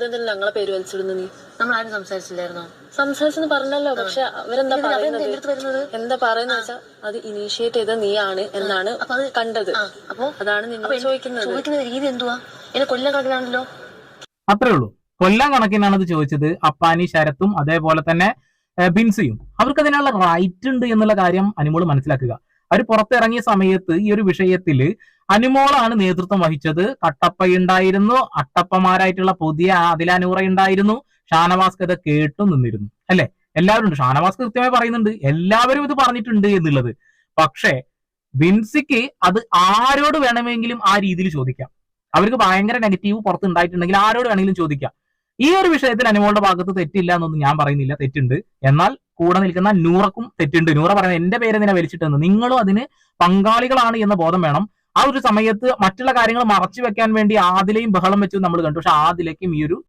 അതെന്താ ഞങ്ങളെ പേര് വലിച്ചിടുന്നു നീ? നമ്മൾ ആരും സംസാരിച്ചില്ലായിരുന്നോ? സംസാരിച്ചെന്ന് പറഞ്ഞല്ലോ പക്ഷെ അവരെന്താ പറയുന്നത്? എന്താ പറയുന്നത് വെച്ചാൽ അത് ഇനീഷ്യേറ്റ് ചെയ്ത നീയാണ് എന്നാണ് കണ്ടത്. അപ്പൊ അതാണ് നിങ്ങൾ ചോദിക്കുന്നത്. ചോദിക്കുന്ന രീതി എന്തുവാ? എന്നെ കൊല്ലം കണക്കിനാണല്ലോ. അത്രേ ഉള്ളൂ. കൊല്ലം കണക്കിനാണ് അത് ചോദിച്ചത് അപ്പാനി ശരത്തും അതേപോലെ തന്നെ ബിൻസിയും. അവർക്ക് അതിനുള്ള റൈറ്റ് ഉണ്ട് എന്നുള്ള കാര്യം അനുമോൾ മനസ്സിലാക്കുക. അവർ പുറത്തിറങ്ങിയ സമയത്ത് ഈ ഒരു വിഷയത്തിൽ അനുമോളാണ് നേതൃത്വം വഹിച്ചത്. കട്ടപ്പ ഉണ്ടായിരുന്നു അട്ടപ്പമാരായിട്ടുള്ള പുതിയ അതിലാനൂറ ഉണ്ടായിരുന്നു ഷാനവാസ്ക് ഇത് കേട്ടു നിന്നിരുന്നു. അല്ലെ? എല്ലാവരും ഉണ്ട്. ഷാനവാസ് കൃത്യമായി പറയുന്നുണ്ട്. എല്ലാവരും ഇത് പറഞ്ഞിട്ടുണ്ട് എന്നുള്ളത്. പക്ഷേ ബിൻസിക്ക് അത് ആരോട് വേണമെങ്കിലും ആ രീതിയിൽ ചോദിക്കാം. അവർക്ക് ഭയങ്കര നെഗറ്റീവ് പുറത്ത് ഉണ്ടായിട്ടുണ്ടെങ്കിൽ ആരോട് വേണമെങ്കിലും ചോദിക്കാം. ഈ ഒരു വിഷയത്തിൽ അനുമോളുടെ ഭാഗത്ത് തെറ്റില്ല എന്നൊന്നും ഞാൻ പറയുന്നില്ല. തെറ്റുണ്ട്. എന്നാൽ കൂടെ നിൽക്കുന്ന നൂറക്കും തെറ്റുണ്ട്. നൂറ പറയുന്നത് എന്റെ പേര് നിന്നെ വലിച്ചിട്ടെന്ന്? നിങ്ങളും അതിന് പങ്കാളികളാണ് എന്ന ബോധം വേണം. ആ ഒരു സമയത്ത് മറ്റുള്ള കാര്യങ്ങൾ മറച്ചു വെക്കാൻ വേണ്ടി ആദിലയും ബഹളം വെച്ചു നമ്മൾ കണ്ടു. പക്ഷെ ആദിലയ്ക്കും ഈ ഒരു